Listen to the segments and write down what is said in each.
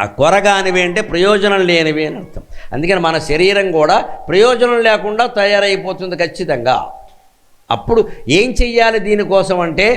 ఆ కొరగానివి అంటే ప్రయోజనం లేనివి అని అర్థం. అందుకని మన శరీరం కూడా ప్రయోజనం లేకుండా తయారైపోతుంది ఖచ్చితంగా. అప్పుడు ఏం చెయ్యాలి దీనికోసం అంటే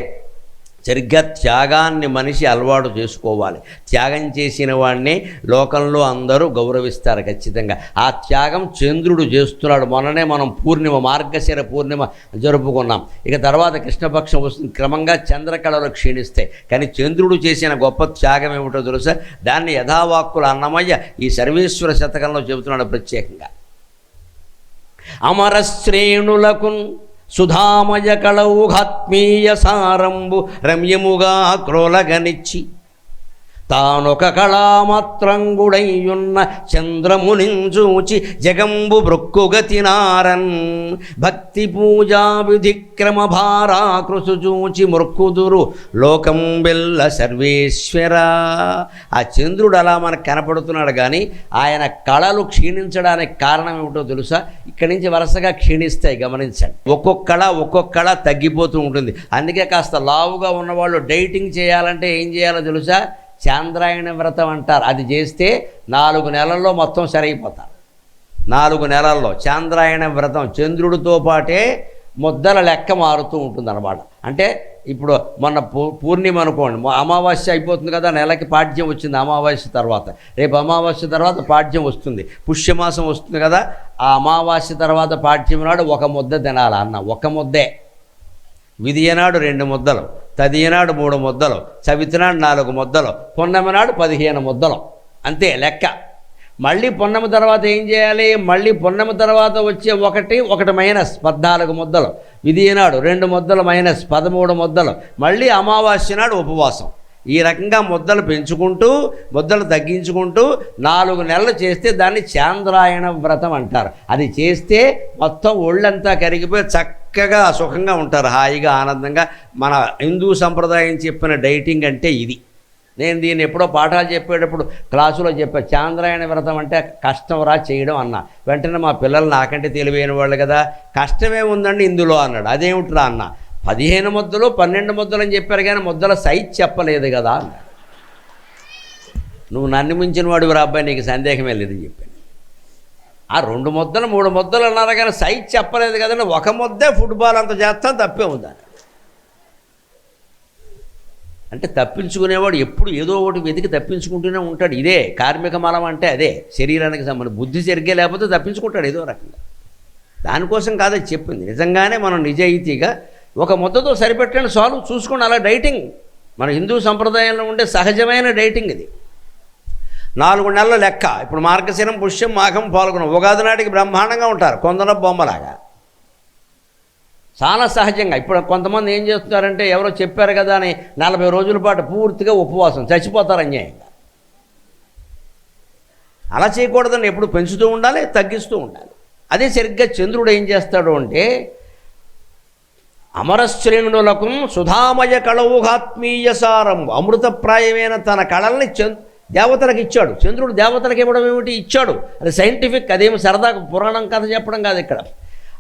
సరిగ్గా త్యాగాన్ని మనిషి అలవాటు చేసుకోవాలి. త్యాగం చేసిన వాడిని లోకంలో అందరూ గౌరవిస్తారు ఖచ్చితంగా. ఆ త్యాగం చంద్రుడు చేస్తున్నాడు. మొన్ననే మనం పూర్ణిమ మార్గశిర పూర్ణిమ జరుపుకున్నాం. ఇక తర్వాత కృష్ణపక్షం వస్తుంది. క్రమంగా చంద్రకళలు క్షీణిస్తాయి. కానీ చంద్రుడు చేసిన గొప్ప త్యాగం ఏమిటో తెలుసా? దాన్ని యథావాక్కుల అన్నమయ్య ఈ సర్వేశ్వర శతకంలో చెబుతున్నాడు ప్రత్యేకంగా. అమరశ్రేణులకు సుధామయ కళౌఘాత్మీయ సారంబు రమ్యముగా క్రోలగనిచ్చి తానొక కళామాత్రంగుడయ్యున్న చంద్రమునించూచి జగంబు బ్రొక్కుగతినారన్. భక్తి పూజా విధిక్రమ భారాకృసు చూచి మృక్కుదురు లోకం బెల్ల సర్వేశ్వర. ఆ చంద్రుడు అలా మనకు కనపడుతున్నాడు కానీ ఆయన కళలు క్షీణించడానికి కారణం ఏమిటో తెలుసా? ఇక్కడి నుంచి వరుసగా క్షీణిస్తాయి గమనించండి. ఒక్కొక్క కళ ఒక్కొక్క కళ తగ్గిపోతూ ఉంటుంది. అందుకే కాస్త లావుగా ఉన్నవాళ్ళు డైటింగ్ చేయాలంటే ఏం చేయాలో తెలుసా? చాంద్రాయణ వ్రతం అంటారు. అది చేస్తే నాలుగు నెలల్లో మొత్తం సరైపోతారు. నాలుగు నెలల్లో చాంద్రాయణ వ్రతం చంద్రుడితో పాటే ముద్దల లెక్క మారుతూ ఉంటుంది అన్నమాట అంటే ఇప్పుడు మొన్న పూ పూర్ణిమ అనుకోండి అమావాస్య అయిపోతుంది కదా నెలకి పాడ్యం వచ్చింది అమావాస్య తర్వాత. రేపు అమావాస్య తర్వాత పాడ్యం వస్తుంది. పుష్యమాసం వస్తుంది కదా ఆ అమావాస్య తర్వాత పాడ్యం నాడు ఒక ముద్ద తినాలి అన్న ఒక ముద్దే. విధియనాడు రెండు ముద్దలు తదియనాడు మూడు ముద్దలు చవితినాడు నాలుగు ముద్దలు పున్నమినాడు పదిహేను ముద్దలు. అంతే లెక్క. మళ్ళీ పున్నమి తర్వాత ఏం చేయాలి? మళ్ళీ పున్నమి తర్వాత వచ్చే ఒకటి ఒకటి మైనస్ పద్నాలుగు ముద్దలు. విధియనాడు రెండు ముద్దలు మైనస్ పదమూడు ముద్దలు. మళ్ళీ అమావాస్య నాడు ఉపవాసం. ఈ రకంగా ముద్దలు పెంచుకుంటూ ముద్దలు తగ్గించుకుంటూ నాలుగు నెలలు చేస్తే దాన్ని చాంద్రాయణ వ్రతం అంటారు. అది చేస్తే మొత్తం ఒళ్ళంతా కరిగిపోయి చక్కగా సుఖంగా ఉంటారు హాయిగా ఆనందంగా. మన హిందూ సంప్రదాయం చెప్పిన డైటింగ్ అంటే ఇది. నేను దీన్ని ఎప్పుడో పాఠాలు చెప్పేటప్పుడు క్లాసులో చెప్పా చాంద్రాయణ వ్రతం అంటే కష్టం రా చేయడం అన్న. వెంటనే మా పిల్లలు నాకంటే తెలివైన వాళ్ళు కదా కష్టమే ఉందండి ఇందులో అన్నాడు. అదేమిట్రా అన్న. పదిహేను ముద్దలు పన్నెండు ముద్దలు అని చెప్పారు కానీ ముద్దల సైజ్ చెప్పలేదు కదా నువ్వు నన్ను మించిన వాడు అబ్బాయి నీకు సందేహమే లేదని చెప్పాను. ఆ రెండు ముద్దలు మూడు ముద్దలు అన్నారు కానీ సైజ్ చెప్పలేదు కదండి ఒక ముద్దే ఫుట్బాల్ అంత చేస్తాను తప్పే ఉందని అంటే తప్పించుకునేవాడు ఎప్పుడు ఏదో ఒకటి వెతికి తప్పించుకుంటూనే ఉంటాడు. ఇదే కార్మిక మలం అంటే అదే. శరీరానికి సంబంధించి బుద్ధి సరిగ్గా లేకపోతే తప్పించుకుంటాడు ఏదో రకంగా. దానికోసం కాదని చెప్పింది. నిజంగానే మనం నిజాయితీగా ఒక ముద్దతో సరిపెట్టండి సాల్వ్ చూసుకోండి. అలా డైటింగ్ మన హిందూ సంప్రదాయంలో ఉండే సహజమైన డైటింగ్ ఇది. నాలుగు నెలల లెక్క. ఇప్పుడు మార్గశిరం పుష్యం మాఘం పాల్గొనం. ఉగాది నాటికి బ్రహ్మాండంగా ఉంటారు. కొందరు బొమ్మలాగా. చాలా సహజంగా. ఇప్పుడు కొంతమంది ఏం చేస్తున్నారంటే ఎవరో చెప్పారు కదా అని నలభై రోజుల పాటు పూర్తిగా ఉపవాసం చచ్చిపోతారు అన్యాయంగా. అలా చేయకూడదని ఎప్పుడు పెంచుతూ ఉండాలి తగ్గిస్తూ ఉండాలి. అదే సరిగ్గా చంద్రుడు ఏం చేస్తాడు అంటే అమరశ్రేణులకు సుధామయ కళవుహాత్మీయ సారం. అమృతప్రాయమైన తన కళల్ని చంద్ దేవతలకు ఇచ్చాడు. చంద్రుడు దేవతలకు ఇవ్వడం ఏమిటి? ఇచ్చాడు. అది సైంటిఫిక్ అదేమి సరదా పురాణం కథ చెప్పడం కాదు ఇక్కడ.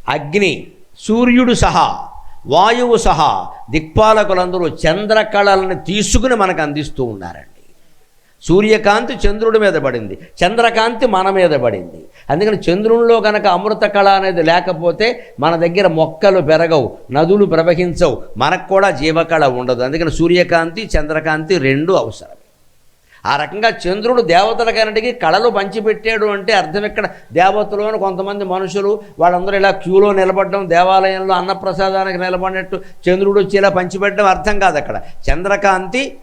అగ్ని సూర్యుడు సహా వాయువు సహా దిక్పాలకులందరూ చంద్రకళల్ని తీసుకుని మనకు అందిస్తూ ఉన్నారండి. సూర్యకాంతి చంద్రుడి మీద పడింది. చంద్రకాంతి మన మీద పడింది. అందుకని చంద్రునిలో కనుక అమృత కళ అనేది లేకపోతే మన దగ్గర మొక్కలు పెరగవు నదులు ప్రవహించవు. మనకు కూడా జీవకళ ఉండదు. అందుకని సూర్యకాంతి చంద్రకాంతి రెండు అవసరం. ఆ రకంగా చంద్రుడు దేవతల దేవతలకన్నిటికీ కళలు పంచిపెట్టాడు అంటే అర్థం ఇక్కడ దేవతలోని కొంతమంది మనుషులు వాళ్ళందరూ ఇలా క్యూలో నిలబడడం దేవాలయంలో అన్నప్రసాదానికి నిలబడినట్టు చంద్రుడు వచ్చి ఇలా పంచిపెట్టడం అర్థం కాదు అక్కడ. చంద్రకాంతి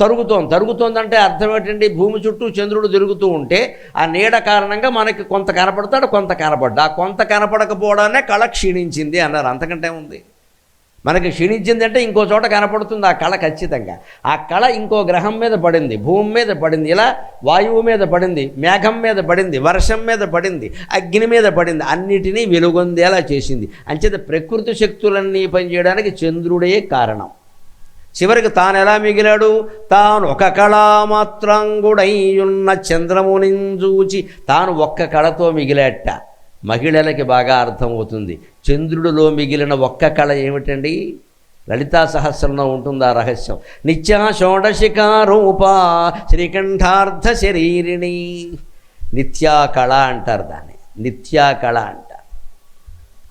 తరుగుతోంది. తరుగుతోందంటే అర్థం ఏంటండి? భూమి చుట్టూ చంద్రుడు తిరుగుతూ ఉంటే ఆ నీడ కారణంగా మనకి కొంత కనపడతాడు కొంత కనపడ్డా ఆ కొంత కనపడకపోవడానే కళ క్షీణించింది అన్నారు. అంతకంటే ఉంది మనకి క్షీణించిందంటే ఇంకో చోట కనపడుతుంది ఆ కళ ఖచ్చితంగా. ఆ కళ ఇంకో గ్రహం మీద పడింది భూమి మీద పడింది. ఇలా వాయువు మీద పడింది మేఘం మీద పడింది వర్షం మీద పడింది అగ్ని మీద పడింది. అన్నిటినీ వెలుగొందేలా చేసింది. అంచేత ప్రకృతి శక్తులన్నీ పనిచేయడానికి చంద్రుడే కారణం. చివరికి తానెలా మిగిలాడు? తాను ఒక కళామాత్రంగుడైయున్న చంద్రముని చూచి తాను ఒక్క కళతో మిగిలాట. మహిళలకి బాగా అర్థమవుతుంది. చంద్రుడిలో మిగిలిన ఒక్క కళ ఏమిటండి? లలితా సహస్రంలో ఉంటుంది ఆ రహస్యం? నిత్యా షోడశికా రూప శ్రీకంఠార్థ శరీరిణి. నిత్యా కళ అంటారు దాన్ని. నిత్యా కళ అంటారు.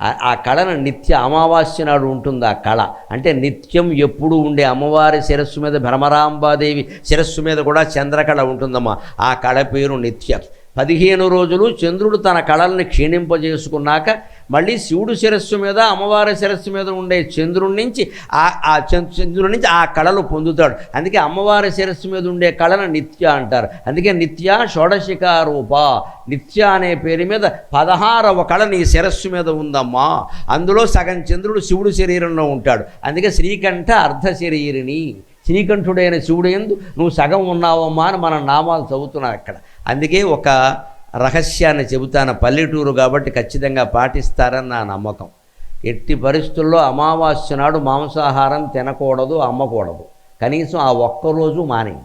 ఆ- కళను నిత్య అమావాస్య నాడు ఉంటుంది ఆ కళ. అంటే నిత్యం ఎప్పుడు ఉండే అమ్మవారి శిరస్సు మీద భ్రమరాంబాదేవి శిరస్సు మీద కూడా చంద్రకళ ఉంటుందమ్మా. ఆ కళ పేరు నిత్య. పదిహేను రోజులు చంద్రుడు తన కళల్ని క్షీణింపజేసుకున్నాక మళ్ళీ శివుడు శిరస్సు మీద అమ్మవారి శిరస్సు మీద ఉండే చంద్రుడి నుంచి ఆ ఆ చంద్రుడి నుంచి ఆ కళలు పొందుతాడు. అందుకే అమ్మవారి శిరస్సు మీద ఉండే కళను నిత్య అంటారు. అందుకే నిత్య షోడశికారూప నిత్య అనే పేరు మీద పదహారవ కళ నీ శిరస్సు మీద ఉందమ్మా. అందులో సగం చంద్రుడు శివుడు శరీరంలో ఉంటాడు. అందుకే శ్రీకంఠ అర్ధ శరీరిని శ్రీకంఠుడైన శివుడు ఎందు నువ్వు సగం ఉన్నావమ్మా అని మన నామాలు చదువుతున్నావు అక్కడ. అందుకే ఒక రహస్యాన్ని చెబుతాను. పల్లెటూరు కాబట్టి ఖచ్చితంగా పాటిస్తారని నా నమ్మకం. ఎట్టి పరిస్థితుల్లో అమావాస్య నాడు మాంసాహారం తినకూడదు అమ్మకూడదు. కనీసం ఆ ఒక్కరోజు మానే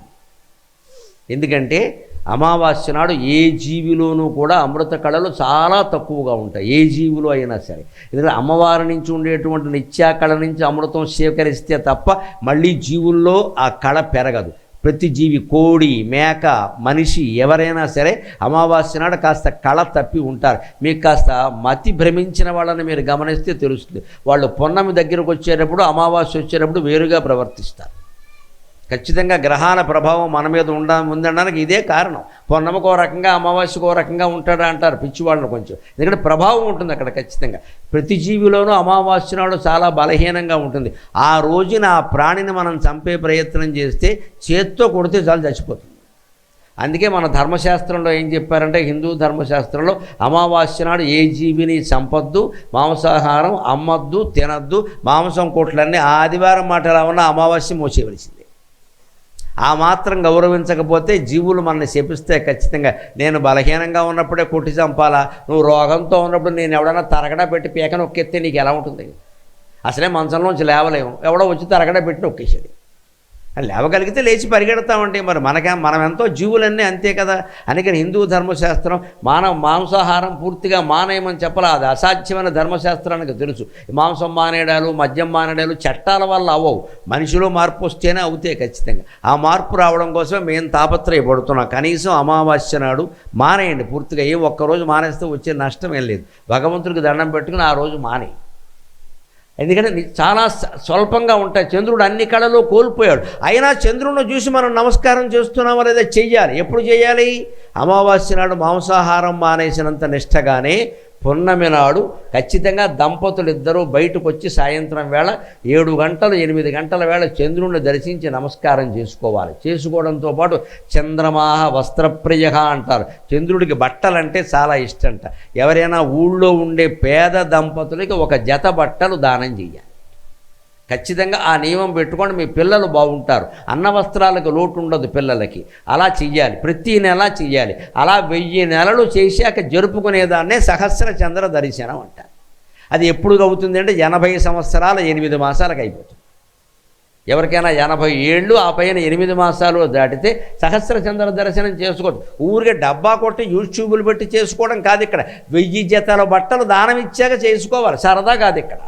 ఎందుకంటే అమావాస్య నాడు ఏ జీవిలోనూ కూడా అమృత కళలు చాలా తక్కువగా ఉంటాయి. ఏ జీవులు అయినా సరే. ఎందుకంటే అమ్మవారి నుంచి ఉండేటువంటి నిత్యా కళ నుంచి అమృతం స్వీకరిస్తే తప్ప మళ్ళీ జీవుల్లో ఆ కళ పెరగదు. ప్రతి జీవి కోడి మేక మనిషి ఎవరైనా సరే అమావాస్య నాడు కాస్త కళ తప్పి ఉంటారు. మీకు కాస్త మతి భ్రమించిన వాళ్ళని మీరు గమనిస్తే తెలుస్తుంది. వాళ్ళు పొన్నమి దగ్గరకు వచ్చేటప్పుడు అమావాస్య వచ్చేటప్పుడు వేరుగా ప్రవర్తిస్తారు. ఖచ్చితంగా గ్రహాల ప్రభావం మన మీద ఉండ ఉందనడానికి ఇదే కారణం. పొన్నమకో రకంగా అమావాస్యకో రకంగా ఉంటాడా అంటారు పిచ్చివాళ్ళని కొంచెం. ఎందుకంటే ప్రభావం ఉంటుంది అక్కడ ఖచ్చితంగా. ప్రతి జీవిలోనూ అమావాస్య నాడు చాలా బలహీనంగా ఉంటుంది. ఆ రోజున ఆ ప్రాణిని మనం చంపే ప్రయత్నం చేస్తే చేత్తో కొడితే చాలు చచ్చిపోతుంది అందుకే మన ధర్మశాస్త్రంలో ఏం చెప్పారంటే హిందూ ధర్మశాస్త్రంలో అమావాస్య నాడు ఏ జీవిని చంపద్దు మాంసాహారం అమ్మొద్దు తినద్దు మాంసం కోట్లన్నీ ఆదివారం మాట ఎలా ఉన్నా అమావాస్య మోసేవలసింది ఆ మాత్రం గౌరవించకపోతే జీవులు మనల్ని శపిస్తే ఖచ్చితంగా నేను బలహీనంగా ఉన్నప్పుడే కొట్టి చంపాలా? నువ్వు రోగంతో ఉన్నప్పుడు నేను ఎవడన్నా తరగడా పెట్టి పీక నొక్కెత్తే నీకు ఎలా ఉంటుంది? అసలే మంచంలోంచి లేవలేము. ఎవడో వచ్చి తరగడా పెట్టి నొక్కేసేది. లేవగలిగితే లేచి పరిగెడతామంటే మరి మనకే మనం ఎంతో జీవులన్నీ అంతే కదా. అందుకని హిందూ ధర్మశాస్త్రం మానవ మాంసాహారం పూర్తిగా మానేయమని చెప్పాలి. అది అసాధ్యమైన ధర్మశాస్త్రానికి తెలుసు. మాంసం మానేయడాలు మద్యం మానేయడాలు చట్టాల వల్ల అవ్వవు. మనిషిలో మార్పు వస్తేనే అవుతాయి ఖచ్చితంగా. ఆ మార్పు రావడం కోసమే మేము తాపత్రయపడుతున్నాం. కనీసం అమావాస్య నాడు మానేయండి. పూర్తిగా ఏ ఒక్కరోజు మానేస్తే వచ్చే నష్టం ఏం లేదు. భగవంతుడికి దండం పెట్టుకుని ఆ రోజు మానేయి. ఎందుకంటే చాలా స్వల్పంగా ఉంటాయి. చంద్రుడు అన్ని కళలు కోల్పోయాడు. అయినా చంద్రుడిని చూసి మనం నమస్కారం చేస్తున్నామా లేదా చెయ్యాలి. ఎప్పుడు చేయాలి అమావాస్య నాడు మాంసాహారం మానేసినంత నిష్టగానే పున్నమి నాడు ఖచ్చితంగా దంపతులు ఇద్దరూ బయటకు వచ్చి సాయంత్రం వేళ ఏడు గంటలు ఎనిమిది గంటల వేళ చంద్రుణ్ణి దర్శించి నమస్కారం చేసుకోవాలి. చేసుకోవడంతో పాటు చంద్రమాహ వస్త్రప్రియ అంటారు. చంద్రుడికి బట్టలంటే చాలా ఇష్టంట. ఎవరైనా ఊళ్ళో ఉండే పేద దంపతులకి ఒక జత బట్టలు దానం చేయాలి ఖచ్చితంగా ఆ నియమం పెట్టుకొని మీ పిల్లలు బాగుంటారు. అన్న వస్త్రాలకు లోటు ఉండదు పిల్లలకి. అలా చెయ్యాలి. ప్రతి నెల చెయ్యాలి. అలా వెయ్యి నెలలు చేశాక జరుపుకునేదాన్నే సహస్ర చంద్ర దర్శనం అంటారు. అది ఎప్పుడు అవుతుంది అంటే ఎనభై సంవత్సరాల ఎనిమిది మాసాలకు అయిపోతుంది. ఎవరికైనా ఎనభై ఏళ్ళు ఆ పైన ఎనిమిది మాసాలు దాటితే సహస్ర చంద్ర దర్శనం చేసుకోవచ్చు ఊరికే డబ్బా కొట్టి యూట్యూబులు పెట్టి చేసుకోవడం కాదు ఇక్కడ. వెయ్యి జతల బట్టలు దానం ఇచ్చాక చేసుకోవాలి. సరదా కాదు ఇక్కడ.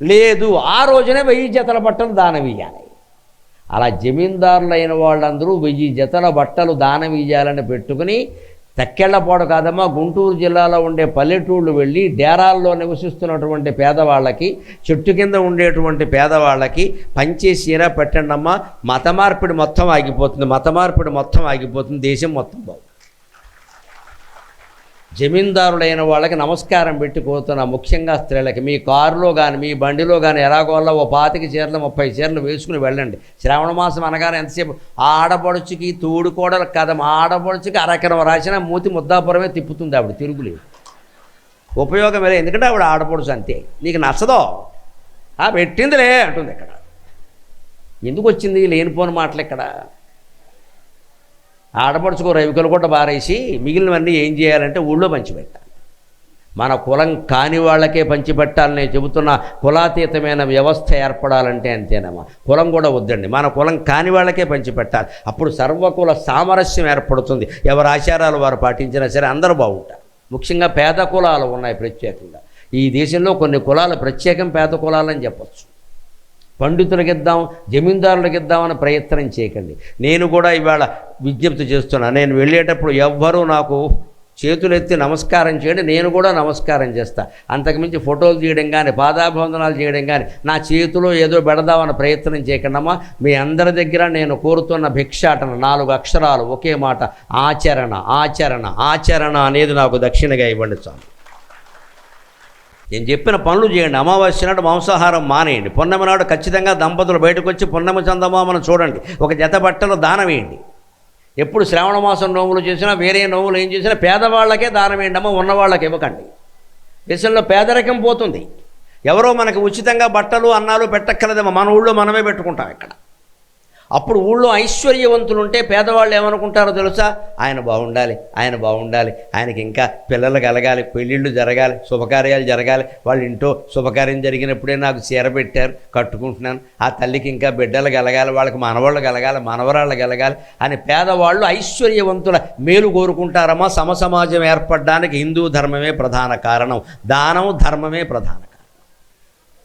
లేదు ఆ రోజునే వెయ్యి జతల బట్టలు దానం ఇయ్యాలి. అలా జమీందారులైన వాళ్ళందరూ వెయ్యి జతల బట్టలు దానం ఇయ్యాలని పెట్టుకుని తక్కెళ్ళపాడు కాదమ్మా గుంటూరు జిల్లాలో ఉండే పల్లెటూళ్ళు వెళ్ళి డేరాల్లో నివసిస్తున్నటువంటి పేదవాళ్ళకి చెట్టు కింద ఉండేటువంటి పేదవాళ్ళకి పంచే చీర పెట్టండమ్మా మత మార్పిడి మొత్తం ఆగిపోతుంది మత మార్పిడి మొత్తం ఆగిపోతుంది దేశం మొత్తం బాగు జమీందారులైన వాళ్ళకి నమస్కారం పెట్టి కోరుతున్నా. ముఖ్యంగా స్త్రీలకి. మీ కారులో కానీ మీ బండిలో కానీ ఎలాగోలా ఓ పాతిక చీరలు ముప్పై చీరలు వేసుకుని వెళ్ళండి. శ్రావణ మాసం అనగానే ఎంతసేపు? ఆడపడుచుకి తోడు కథ. కదం ఆడపడుచుకి అరకరం రాసిన మూతి ముద్దాపురమే తిప్పుతుంది ఆవిడ తిరుగులేదు ఉపయోగం లేదు. ఎందుకంటే ఆవిడ ఆడపడుచు అంతే. నీకు నచ్చదో? ఆ పెట్టిందిలే అంటుంది ఇక్కడ. ఎందుకు వచ్చింది? లేనిపోని మాటలు ఇక్కడ. ఆడపడుచుకో రవికలు కూడా బారేసి మిగిలినవన్నీ ఏం చేయాలంటే ఊళ్ళో పంచిపెట్టాలి. మన కులం కాని వాళ్ళకే పంచిపెట్టాలని చెబుతున్న కులాతీతమైన వ్యవస్థ ఏర్పడాలంటే అంతేనమ్మా. కులం కూడా వద్దండి. మన కులం కాని వాళ్ళకే పంచిపెట్టాలి. అప్పుడు సర్వకుల సామరస్యం ఏర్పడుతుంది. ఎవరి ఆచారాలు వారు పాటించినా సరే అందరూ బాగుంటారు. ముఖ్యంగా పేద కులాలు ఉన్నాయి ప్రత్యేకంగా. ఈ దేశంలో కొన్ని కులాలు ప్రత్యేకం పేద కులాలని చెప్పచ్చు. పండితులకు ఇద్దాం జమీందారులకు ఇద్దామని ప్రయత్నం చేయకండి. నేను కూడా ఇవాళ విజ్ఞప్తి చేస్తున్నా నేను వెళ్ళేటప్పుడు ఎవ్వరూ నాకు చేతులెత్తి నమస్కారం చేయండి నేను కూడా నమస్కారం చేస్తా. అంతకుమించి ఫోటోలు తీయడం కానీ పాదాభవందనాలు చేయడం కానీ నా చేతిలో ఏదో పెడదామని ప్రయత్నం చేయకండమ్మా. మీ అందరి దగ్గర నేను కోరుతున్న భిక్షాటన నాలుగు అక్షరాలు ఒకే మాట ఆచరణ ఆచరణ ఆచరణ అనేది నాకు దక్షిణగా ఇవ్వండి చాలు నేను చెప్పిన పనులు చేయండి. అమావాస్య నాడు మాంసాహారం మానేయండి. పున్నమి నాడు ఖచ్చితంగా దంపతులు బయటకు వచ్చి పొన్నమి చందమామను చూడండి. ఒక జత బట్టలు దానం వేయండి. ఎప్పుడు శ్రావణ మాసం నోములు చేసినా వేరే నోములు ఏం చేసినా పేదవాళ్ళకే దానం వేయండి. అమ్మ ఉన్నవాళ్ళకి ఇవ్వకండి. దేశంలో పేదరికం పోతుంది. ఎవరో మనకు ఉచితంగా బట్టలు అన్నాలు పెట్టక్కర్లేదమ్మా. మన ఊళ్ళో మనమే పెట్టుకుంటాం ఇక్కడ. అప్పుడు ఊళ్ళో ఐశ్వర్యవంతులు ఉంటే పేదవాళ్ళు ఏమనుకుంటారో తెలుసా? ఆయన బాగుండాలి ఆయన బాగుండాలి ఆయనకి ఇంకా పిల్లలు కలగాలి పెళ్ళిళ్ళు జరగాలి శుభకార్యాలు జరగాలి. వాళ్ళ ఇంట్లో శుభకార్యం జరిగినప్పుడే నాకు చీర పెట్టారు కట్టుకుంటున్నాను. ఆ తల్లికి ఇంకా బిడ్డలు కలగాలి వాళ్ళకి మనవాళ్ళు కలగాలి మనవరాళ్ళు కలగాలి అని పేదవాళ్ళు ఐశ్వర్యవంతుల మేలు కోరుకుంటారమ్మా. సమసమాజం ఏర్పడడానికి హిందూ ధర్మమే ప్రధాన కారణం. దానం ధర్మమే ప్రధానం.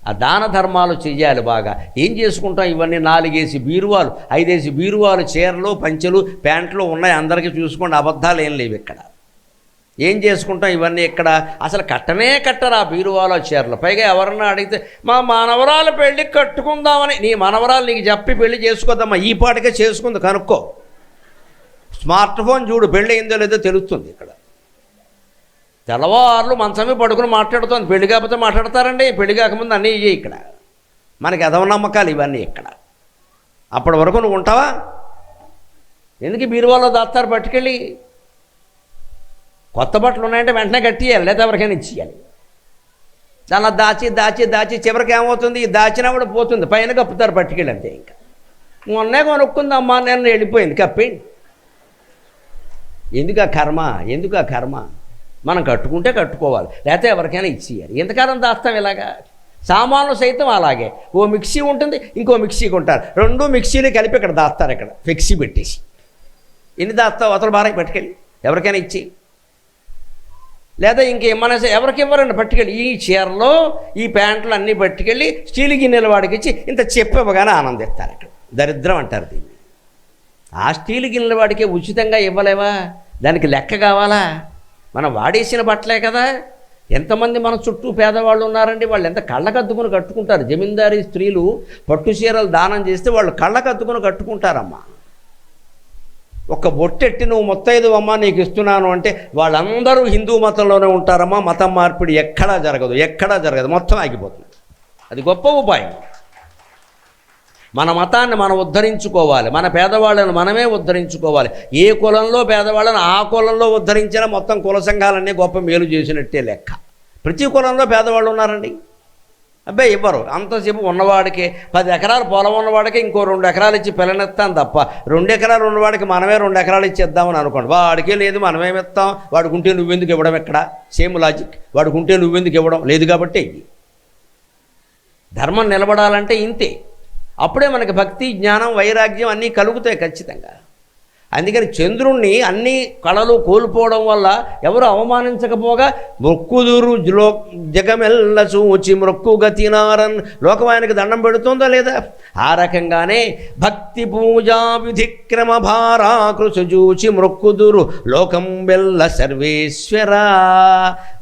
ఆ దాన ధర్మాలు చెయ్యాలి బాగా. ఏం చేసుకుంటాం? ఇవన్నీ నాలుగేసి బీరువాలు ఐదేసి బీరువాలు చీరలు పంచెలు ప్యాంట్లు ఉన్నాయి అందరికీ చూసుకోండి. అబద్ధాలు ఏం లేవు ఇక్కడ. ఏం చేసుకుంటాం ఇవన్నీ ఇక్కడ? అసలు కట్టనే కట్టరు ఆ బీరువాలో చీరలు. పైగా ఎవరన్నా అడిగితే మా మనవరాలు పెళ్ళి కట్టుకుందామని నీ మనవరాలు నీకు చెప్పి పెళ్ళి చేసుకోదమ్మా ఈ పాటికే చేసుకుంది కనుక్కో. స్మార్ట్ ఫోన్ చూడు పెళ్ళి అయిందో లేదో తెలుస్తుంది ఇక్కడ. తెల్లవారులు మంచమే పడుకుని మాట్లాడుతుంది. పెళ్ళి కాకపోతే మాట్లాడతారండి. పెళ్ళి కాకముందు అన్నీ ఇయ్యే ఇక్కడ. మనకి ఎదవ నమ్మకాలు ఇవన్నీ ఇక్కడ. అప్పటి వరకు నువ్వు ఉంటావా? ఎందుకు బీరువాలో దాస్తారు పట్టుకెళ్ళి? కొత్త బట్టలు ఉన్నాయంటే వెంటనే కట్టియాలి లేదా ఎవరికైనా ఇచ్చేయాలి. చాలా దాచి దాచి దాచి చివరికి ఏమవుతుంది? దాచినా కూడా పోతుంది. పైన కప్పుతారు పట్టుకెళ్ళి అంతే ఇంకా. మొన్నే కొనుక్కుందమ్మా నేను వెళ్ళిపోయింది. కప్పేయండి. ఎందుకు ఆ కర్మ? ఎందుకు ఆ కర్మ? మనం కట్టుకుంటే కట్టుకోవాలి. లేకపోతే ఎవరికైనా ఇచ్చేయాలి. ఎంతకాలం దాస్తాం ఇలాగా? సామాన్లు సైతం అలాగే. ఓ మిక్సీ ఉంటుంది ఇంకో మిక్సీ కొంటారు. రెండు మిక్సీలు కలిపి ఇక్కడ దాస్తారు ఇక్కడ. మిక్సీ పెట్టేసి. ఎన్ని దాస్తావు? అతను బాగా పట్టుకెళ్ళి. ఎవరికైనా ఇచ్చి. లేదా ఇంకేమన్నా ఎవరికి ఇవ్వరండి? పట్టుకెళ్ళి. ఈ చీరలో ఈ ప్యాంట్లు అన్నీ పట్టుకెళ్ళి స్టీల్ గిన్నెల వాడికి ఇచ్చి ఇంత చెప్పివ్వగానే ఆనందిస్తారు ఇక్కడ. దరిద్రం అంటారు దీన్ని. ఆ స్టీల్ గిన్నెల వాడికే ఉచితంగా ఇవ్వలేవా? దానికి లెక్క కావాలా? మనం వాడేసిన బట్టలే కదా. ఎంతమంది మన చుట్టూ పేదవాళ్ళు ఉన్నారండి వాళ్ళు ఎంత కళ్ళకద్దుకుని కట్టుకుంటారు. జమీందారీ స్త్రీలు పట్టు చీరలు దానం చేస్తే వాళ్ళు కళ్ళకద్దుకుని కట్టుకుంటారమ్మా. ఒక బొట్టెట్టి నువ్వు మొత్తైదు అమ్మ నీకు ఇస్తున్నాను అంటే వాళ్ళందరూ హిందూ మతంలోనే ఉంటారమ్మా. మతం మార్పిడి ఎక్కడా జరగదు ఎక్కడా జరగదు. మొత్తం ఆగిపోతుంది. అది గొప్ప ఉపాయం. మన మతాన్ని మనం ఉద్ధరించుకోవాలి. మన పేదవాళ్ళని మనమే ఉద్ధరించుకోవాలి. ఏ కులంలో పేదవాళ్ళని ఆ కులంలో ఉద్ధరించినా మొత్తం కుల సంఘాలన్నీ గొప్ప మేలు చేసినట్టే లెక్క. ప్రతి కులంలో పేదవాళ్ళు ఉన్నారండి. అబ్బాయి ఇవ్వరు. అంతసేపు ఉన్నవాడికి పది ఎకరాలు పొలం ఉన్నవాడికి ఇంకో రెండు ఎకరాలు ఇచ్చి పిల్లనిస్తాను తప్ప రెండు ఎకరాలు ఉన్నవాడికి మనమే రెండు ఎకరాలు ఇచ్చేద్దామని అనుకోండి. వాడికే లేదు మనమేమిస్తాం వాడుకుంటే నువ్వెందుకు ఇవ్వడం ఎక్కడ సేమ్ లాజిక్ వాడికి ఉంటే నువ్వెందుకు ఇవ్వడం? లేదు కాబట్టి. ధర్మం నిలబడాలంటే ఇంతే. అప్పుడే మనకి భక్తి జ్ఞానం వైరాగ్యం అన్నీ కలుగుతాయి ఖచ్చితంగా. అందుకని చంద్రుణ్ణి అన్ని కళలు కోల్పోవడం వల్ల ఎవరు అవమానించకపోగా మొక్కుదురు లో జగమెల్ల చూచి మొక్కుగతినారన్ లోకం ఆయనకు దండం పెడుతుందా లేదా? ఆ రకంగానే భక్తి పూజా విధిక్రమ భారాకృషు చూచి మొక్కుదురు లోకం వెల్ల సర్వేశ్వరా.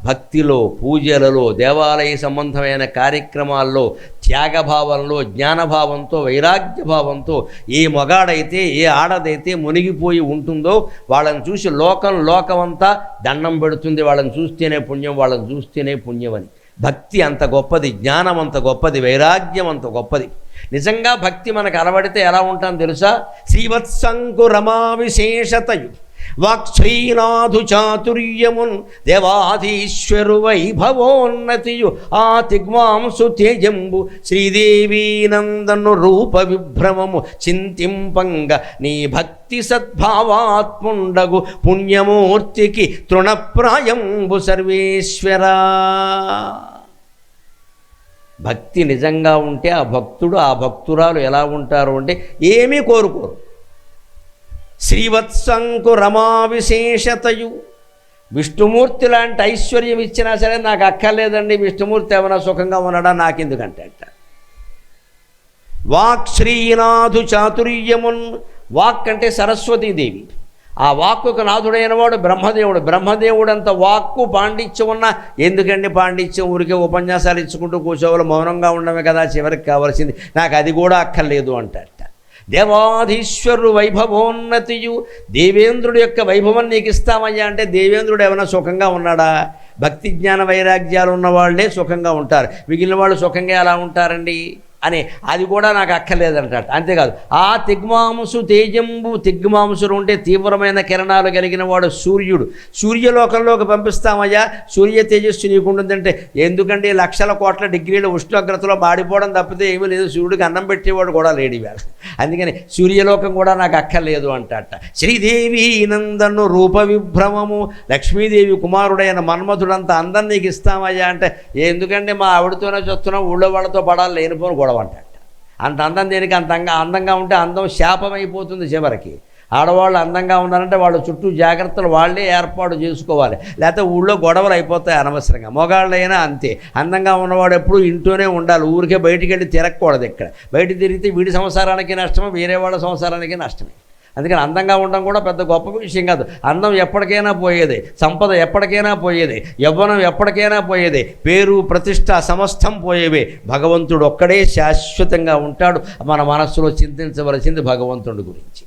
భక్తిలో పూజలలో దేవాలయ సంబంధమైన కార్యక్రమాల్లో త్యాగభావంలో జ్ఞానభావంతో వైరాగ్య భావంతో ఏ మగాడైతే ఏ ఆడదైతే మునిగిపోయి ఉంటుందో వాళ్ళని చూసి లోకం లోకమంతా దండం పెడుతుంది. వాళ్ళని చూస్తేనే పుణ్యం వాళ్ళని చూస్తేనే పుణ్యం అని. భక్తి అంత గొప్పది జ్ఞానం అంత గొప్పది వైరాగ్యం అంత గొప్పది. నిజంగా భక్తి మనకు అలవడితే ఎలా ఉంటాం తెలుసా? శ్రీవత్సంకురమా విశేషతయు వాక్శ్రీనాథు చాతుర్యమున్ దేవాధీశ్వరు వైభవోన్నతియు ఆ తిగ్వాంసు తేజంబు శ్రీదేవీనందను రూప విభ్రమము చింతింపంగ నీ భక్తి సద్భావాత్ముండగు పుణ్యమూర్తికి తృణప్రాయంబు సర్వేశ్వరా. భక్తి నిజంగా ఉంటే ఆ భక్తుడు ఆ భక్తురాలు ఎలా ఉంటారు అంటే ఏమీ కోరుకోరు. శ్రీవత్సంకు రమా విశేషతయు విష్ణుమూర్తి లాంటి ఐశ్వర్యం ఇచ్చినా సరే నాకు అక్కర్లేదండి విష్ణుమూర్తి ఏమైనా సుఖంగా ఉన్నాడా నాకెందుకంటే అంట. వాక్ శ్రీనాథు చాతుర్యమున్ వాక్ అంటే సరస్వతీదేవి. ఆ వాక్కుకు నాథుడైన వాడు బ్రహ్మదేవుడు. బ్రహ్మదేవుడంత వాక్కు పాండిత్యం ఉన్న ఎందుకండి పాండిత్యం? ఊరికే ఉపన్యాసాలు ఇచ్చుకుంటూ కూర్చోవాలి మౌనంగా ఉండమే కదా చివరికి కావాల్సింది. నాకు అది కూడా అక్కర్లేదు అంటారు. దేవాధీశ్వరుడు వైభవోన్నతియు దేవేంద్రుడు యొక్క వైభవం నీకు ఇస్తామయ్యా అంటే దేవేంద్రుడు ఏమైనా సుఖంగా ఉన్నాడా? భక్తి జ్ఞాన వైరాగ్యాలు ఉన్న వాళ్ళే సుఖంగా ఉంటారు. మిగిలిన వాళ్ళు సుఖంగా ఎలా ఉంటారండి? అని అది కూడా నాకు అక్కర్లేదంటాడు. అంతేకాదు ఆ తిగ్మాంసు తేజంబు తిగ్మాంసులు ఉంటే తీవ్రమైన కిరణాలు కలిగిన వాడు సూర్యుడు. సూర్యలోకంలోకి పంపిస్తామయ్యా సూర్య తేజస్సు నీకుంటుందంటే ఎందుకంటే లక్షల కోట్ల డిగ్రీల ఉష్ణోగ్రతలో మాడిపోవడం తప్పితే ఏమీ లేదు సూర్యుడికి అన్నం పెట్టేవాడు కూడా లేడు ఇవాళ. అందుకని సూర్యలోకం కూడా నాకు అక్కర్లేదు అంటాట శ్రీదేవి నందను రూప విభ్రమము లక్ష్మీదేవి కుమారుడైన మన్మధుడంత అందం నీకు ఇస్తామయ్యా అంటే ఎందుకంటే మా ఆవిడతోనే చూస్తున్నాం ఊళ్ళో వాళ్ళతో పడాలి లేనిపోను కూడా అంటాట అంత అందం దేనికి? అంతంగా అందంగా ఉంటే అందం శాపమైపోతుంది చివరికి. ఆడవాళ్ళు అందంగా ఉన్నారంటే వాళ్ళ చుట్టూ జాగ్రత్తలు వాళ్ళే ఏర్పాటు చేసుకోవాలి. లేకపోతే ఊళ్ళో గొడవలు అయిపోతాయి అనవసరంగా. మగాళ్ళైనా అంతే. అందంగా ఉన్నవాడు ఎప్పుడు ఇంట్లోనే ఉండాలి. ఊరికే బయటికి వెళ్ళి తిరగకూడదు ఇక్కడ. బయట తిరిగితే వీడి సంసారానికి నష్టమే? వేరే వాళ్ళ సంసారానికి నష్టమే. అందుకని అందంగా ఉండడం కూడా పెద్ద గొప్ప విషయం కాదు. అందం ఎప్పటికైనా పోయేది సంపద ఎప్పటికైనా పోయేది యవ్వనం ఎప్పటికైనా పోయేది పేరు ప్రతిష్ట సమస్తం పోయేవే. భగవంతుడు ఒక్కడే శాశ్వతంగా ఉంటాడు. మన మనస్సులో చింతించవలసింది భగవంతుడి గురించి.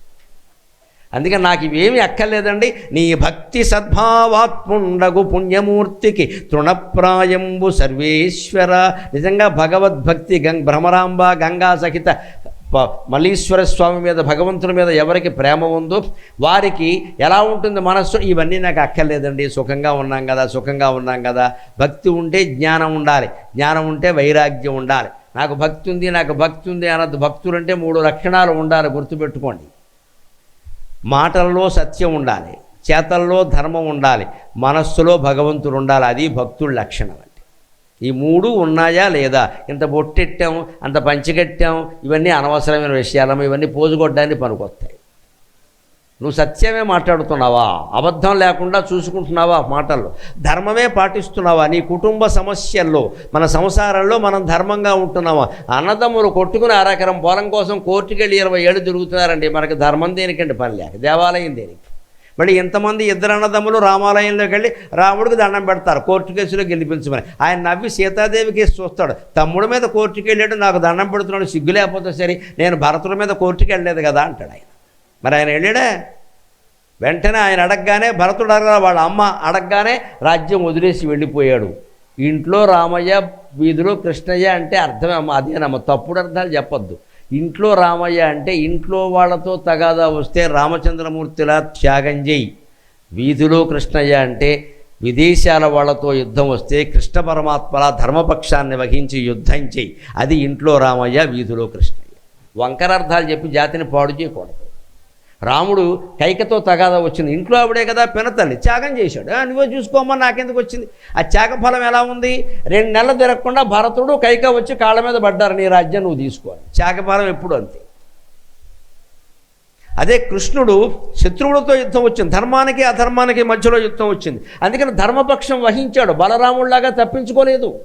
అందుకని నాకు ఇవేమీ అక్కర్లేదండి. నీ భక్తి సద్భావాత్ముండగు పుణ్యమూర్తికి తృణప్రాయంబు సర్వేశ్వర. నిజంగా భగవద్భక్తి గం భ్రమరాంబ గంగా సహిత మల్లీశ్వర స్వామి మీద భగవంతుని మీద ఎవరికి ప్రేమ ఉందో వారికి ఎలా ఉంటుంది మనస్సు ఇవన్నీ నాకు అక్కర్లేదండి. సుఖంగా ఉన్నాం కదా సుఖంగా ఉన్నాం కదా. భక్తి ఉంటే జ్ఞానం ఉండాలి. జ్ఞానం ఉంటే వైరాగ్యం ఉండాలి. నాకు భక్తి ఉంది నాకు భక్తి ఉంది అన్నది భక్తులంటే మూడు లక్షణాలు ఉండాలి గుర్తుపెట్టుకోండి. మాటల్లో సత్యం ఉండాలి. చేతల్లో ధర్మం ఉండాలి. మనస్సులో భగవంతుడు ఉండాలి. అది భక్తుడి లక్షణం. ఈ మూడు ఉన్నాయా లేదా? ఇంత బొట్టెట్టాం అంత పంచికట్టాం ఇవన్నీ అనవసరమైన విషయాలమ్మ ఇవన్నీ పోజుకొట్టడానికి పనికొస్తాయి. నువ్వు సత్యమే మాట్లాడుతున్నావా? అబద్ధం లేకుండా చూసుకుంటున్నావా మాటల్లో? ధర్మమే పాటిస్తున్నావా? నీ కుటుంబ సమస్యల్లో మన సంసారంలో మనం ధర్మంగా ఉంటున్నావా అన్నదమ్ములు కొట్టుకుని అరకరం పొలం కోసం కోర్టుకెళ్ళి ఇరవై ఏళ్ళు తిరుగుతున్నారండి. మనకి ధర్మం దేనికండి? పని లేక దేవాలయం దేనికి? మళ్ళీ ఎంతమంది ఇద్దరు అన్నదమ్ములు రామాలయంలోకి వెళ్ళి రాముడికి దండం పెడతారు. కోర్టు కేసులో గెలిపించమని. ఆయన నవ్వి సీతాదేవి కేసు చూస్తాడు. తమ్ముడి మీద కోర్టుకి వెళ్ళాడు నాకు దండం పెడుతున్నాడు సిగ్గు లేకపోతే సరే నేను భరతుడి మీద కోర్టుకి వెళ్ళలేదు కదా అంటాడు ఆయన. మరి ఆయన వెళ్ళాడే? వెంటనే ఆయన అడగగానే భరతుడు అడగ వాళ్ళ అమ్మ అడగగానే రాజ్యం వదిలేసి వెళ్ళిపోయాడు. ఇంట్లో రామయ్య వీధిలో కృష్ణయ్య అంటే అర్థమే అమ్మ అదేనమ్మ తప్పుడు అర్థాలు చెప్పొద్దు. ఇంట్లో రామయ్య అంటే ఇంట్లో వాళ్ళతో తగాదా వస్తే రామచంద్రమూర్తిలా త్యాగం చేయి. వీధిలో కృష్ణయ్య అంటే విదేశాల వాళ్ళతో యుద్ధం వస్తే కృష్ణ పరమాత్మల ధర్మపక్షాన్ని వహించి యుద్ధం చేయి. అది ఇంట్లో రామయ్య వీధిలో కృష్ణయ్య. వంకరార్థాలు చెప్పి జాతిని పాడు చేయకూడదు. రాముడు కైకతో తగాదా వచ్చింది. ఇంట్లో ఆవిడే కదా పినతల్లి. త్యాగం చేశాడు. నువ్వే చూసుకోమని నాకెందుకు వచ్చింది? ఆ త్యాగ ఫలం ఎలా ఉంది? రెండు నెలలు తిరగకుండా భరతుడు కైక వచ్చి కాళ్ళ మీద పడ్డారు. నీ రాజ్యం నువ్వు తీసుకోవాలి త్యాగఫలం ఎప్పుడు అంతే. అదే కృష్ణుడు శత్రువులతో యుద్ధం వచ్చింది. ధర్మానికి అధర్మానికి మధ్యలో యుద్ధం వచ్చింది. అందుకని ధర్మపక్షం వహించాడు. బలరాముడిలాగా తప్పించుకోలేదు.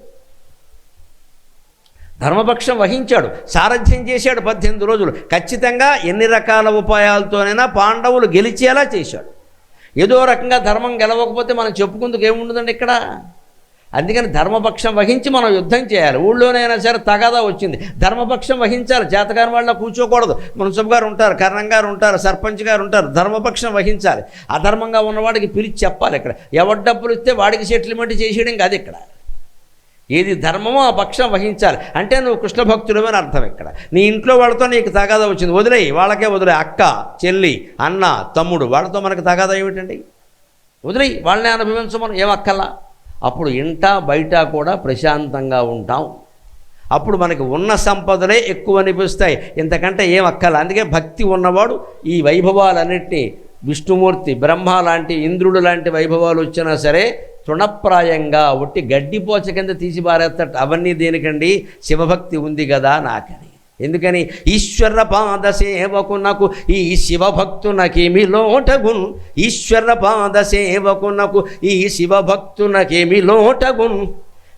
ధర్మపక్షం వహించాడు సారథ్యం చేశాడు పద్దెనిమిది రోజులు. ఖచ్చితంగా ఎన్ని రకాల ఉపాయాలతోనైనా పాండవులు గెలిచేలా చేశాడు. ఏదో రకంగా ధర్మం గెలవకపోతే మనం చెప్పుకుందుకు ఏముండదండి ఇక్కడ? అందుకని ధర్మపక్షం వహించి మనం యుద్ధం చేయాలి. ఊళ్ళోనైనా సరే తగాదా వచ్చింది. ధర్మపక్షం వహించాలి. జాతకాని వాళ్ళ కూర్చోకూడదు. మున్సబ్ గారు ఉంటారు కరణం గారు ఉంటారు సర్పంచ్ గారు ఉంటారు. ధర్మపక్షం వహించాలి. అధర్మంగా ఉన్నవాడికి పిలిచి చెప్పాలి ఇక్కడ. ఎవరి డబ్బులు ఇస్తే వాడికి సెటిల్మెంట్ చేసేయడం కాదు ఇక్కడ. ఏది ధర్మమో ఆ పక్షం వహించాలి. అంటే నువ్వు కృష్ణ భక్తుడు అని అర్థం ఇక్కడ. నీ ఇంట్లో వాళ్ళతో నీకు తగాదా వచ్చింది. వదిలేయి వాళ్ళకే వదిలే అక్క చెల్లి అన్న తమ్ముడు వాళ్ళతో మనకు తగాదా ఏమిటండి? వదిలేయి వాళ్ళని అనుభవించమని. ఏం అక్కల్లా అప్పుడు ఇంట బయట కూడా ప్రశాంతంగా ఉంటాం. అప్పుడు మనకి ఉన్న సంపదలే ఎక్కువ అనిపిస్తాయి. ఇంతకంటే ఏం అక్కల అందుకే భక్తి ఉన్నవాడు ఈ వైభవాలన్నింటినీ విష్ణుమూర్తి బ్రహ్మ లాంటి ఇంద్రుడు లాంటి వైభవాలు వచ్చినా సరే తృణప్రాయంగా ఒట్టి గడ్డిపోచ కింద తీసి పారేస్తాడు అవన్నీ దేనికండి? శివభక్తి ఉంది కదా నాకని. ఎందుకని? ఈశ్వర పాద సేవకునకు ఈ శివభక్తునకేమి లోటగున్. ఈశ్వర పాద సేవకునకు ఈ శివభక్తునకేమి లోటగున్.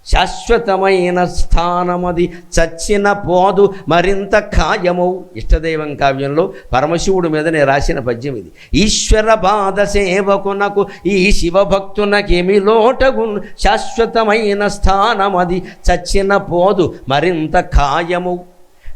శాశ్వతమైన స్థానమది చచ్చిన పోదు మరింత ఖాయమవు ఇష్టదైవం కావ్యంలో పరమశివుడి మీద నేను రాసిన పద్యం ఇది. ఈశ్వర బాధ సేవకునకు ఈ శివభక్తునకేమి లోటగు శాశ్వతమైన స్థానమది చచ్చిన పోదు మరింత ఖాయము.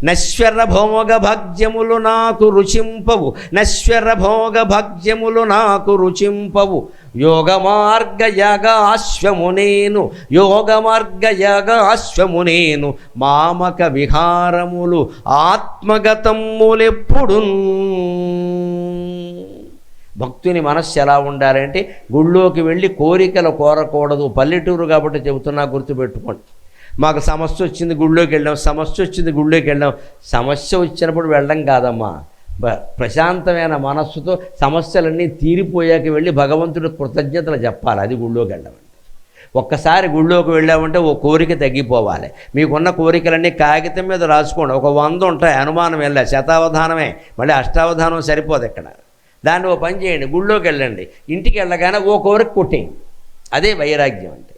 నశ్వర భోగ భాగ్యములు నాకు రుచింపవు. నశ్వర భోగ భాగ్యములు నాకు రుచింపవు. యోగ మార్గ అశ్వము నేను యోగ మార్గ అశ్వము నేను మామక విహారములు ఆత్మగతములెప్పుడు భక్తుని మనస్సు ఎలా ఉండాలంటే గుళ్ళోకి వెళ్ళి కోరికలు కోరకూడదు. పల్లెటూరు కాబట్టి చెబుతున్నా గుర్తుపెట్టుకోండి. మాకు సమస్య వచ్చింది గుళ్ళోకి వెళ్ళాం సమస్య వచ్చింది గుళ్ళోకి వెళ్ళాం. సమస్య వచ్చినప్పుడు వెళ్ళడం కాదమ్మా. ప్రశాంతమైన మనస్సుతో సమస్యలన్నీ తీరిపోయాక వెళ్ళి భగవంతుడి కృతజ్ఞతలు చెప్పాలి. అది గుళ్ళోకి వెళ్ళడం ఒక్కసారి గుళ్ళోకి వెళ్ళామంటే ఓ కోరిక తగ్గిపోవాలి. మీకున్న కోరికలన్నీ కాగితం మీద రాసుకోండి. ఒక వంద ఉంటాయి. అనుమానం వెళ్ళా శతావధానమే. మళ్ళీ అష్టావధానం సరిపోదు ఇక్కడ. దాన్ని ఓ పని చేయండి. గుళ్ళోకి వెళ్ళండి. ఇంటికి వెళ్ళగానే ఓ కోరిక కొట్టేయండి. అదే వైరాగ్యం అంటే.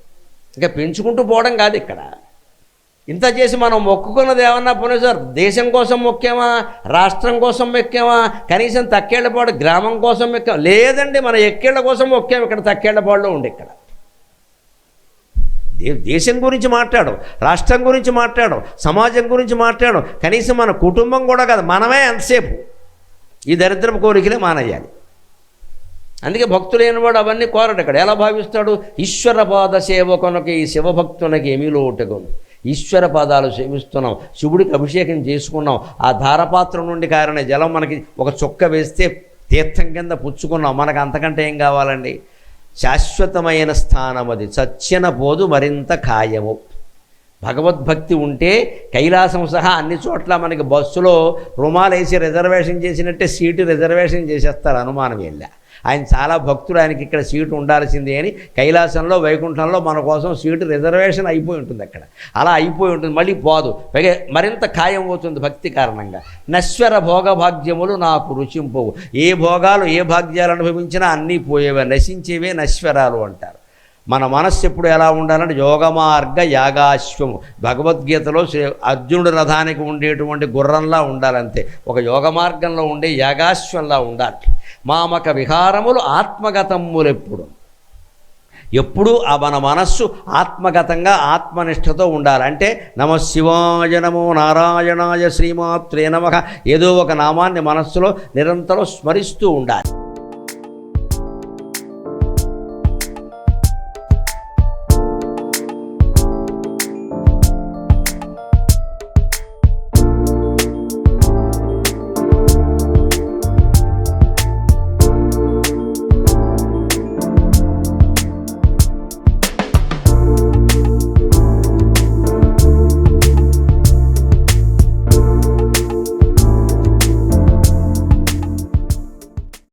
ఇంకా పెంచుకుంటూ పోవడం కాదు ఇక్కడ. ఇంత చేసి మనం మొక్కుకున్నది ఏమన్నా పోనీ సార్ దేశం కోసం మొక్కామా రాష్ట్రం కోసం మొక్కామా కనీసం తక్కేళ్ళపాడు గ్రామం కోసం ఎక్కాం లేదండి మన ఎక్కేళ్ళ కోసం మొక్కాం ఇక్కడ తక్కేళ్ళపాడులో ఉండి ఇక్కడ. దే దేశం గురించి మాట్లాడు రాష్ట్రం గురించి మాట్లాడు సమాజం గురించి మాట్లాడు కనీసం మన కుటుంబం కూడా కాదు మనమే ఎంతసేపు ఈ దరిద్రపు కోరికలే మానయ్యాలి అందుకే భక్తులైన వాడు అవన్నీ కోరడు ఇక్కడ. ఎలా భావిస్తాడు? ఈశ్వర పాద సేవకునకి ఈ శివభక్తునకి ఏమీ లోటుగును ఈశ్వర పాదాలు సేవిస్తున్నాం శివుడికి అభిషేకం చేసుకున్నాం. ఆ ధారపాత్ర నుండి కారణ జలం మనకి ఒక చుక్క వేస్తే తీర్థం కింద పుచ్చుకున్నాం. మనకు అంతకంటే ఏం కావాలండి? శాశ్వతమైన స్థానం అది. చచ్చిన పోదు మరింత ఖాయము. భగవద్భక్తి ఉంటే కైలాసం సహా అన్ని చోట్ల మనకి బస్సులో రుమాలేసి రిజర్వేషన్ చేసినట్టే సీటు రిజర్వేషన్ చేసేస్తారు. అనుమానం వెళ్ళా ఆయన చాలా భక్తుడు ఆయనకి ఇక్కడ సీటు ఉండాల్సిందే అని కైలాసంలో వైకుంఠంలో మన కోసం సీటు రిజర్వేషన్ అయిపోయి ఉంటుంది అక్కడ. అలా అయిపోయి ఉంటుంది మళ్ళీ పోదు. పైగా మరింత ఖాయం అవుతుంది భక్తి కారణంగా. నశ్వర భోగభాగ్యములు నాకు రుచింపవు. ఏ భోగాలు ఏ భాగ్యాలు అనుభవించినా అన్నీ పోయేవే నశించేవే నశ్వరాలు అంటారు. మన మనస్సు ఎప్పుడు ఎలా ఉండాలంటే యోగమార్గ యాగాశ్వము. భగవద్గీతలో శ్రీ- అర్జునుడు రథానికి ఉండేటువంటి గుర్రంలా ఉండాలంతే. ఒక యోగ మార్గంలో ఉండే యాగాశ్వంలా ఉండాలి. మామక విహారములు ఆత్మగతములెప్పుడు ఎప్పుడూ? ఆ మన మనస్సు ఆత్మగతంగా ఆత్మనిష్టతో ఉండాలి. అంటే నమ శివాయ నమో నారాయణాయ శ్రీమాత్రే నమ. ఏదో ఒక నామాన్ని మనస్సులో నిరంతరం స్మరిస్తూ ఉండాలి.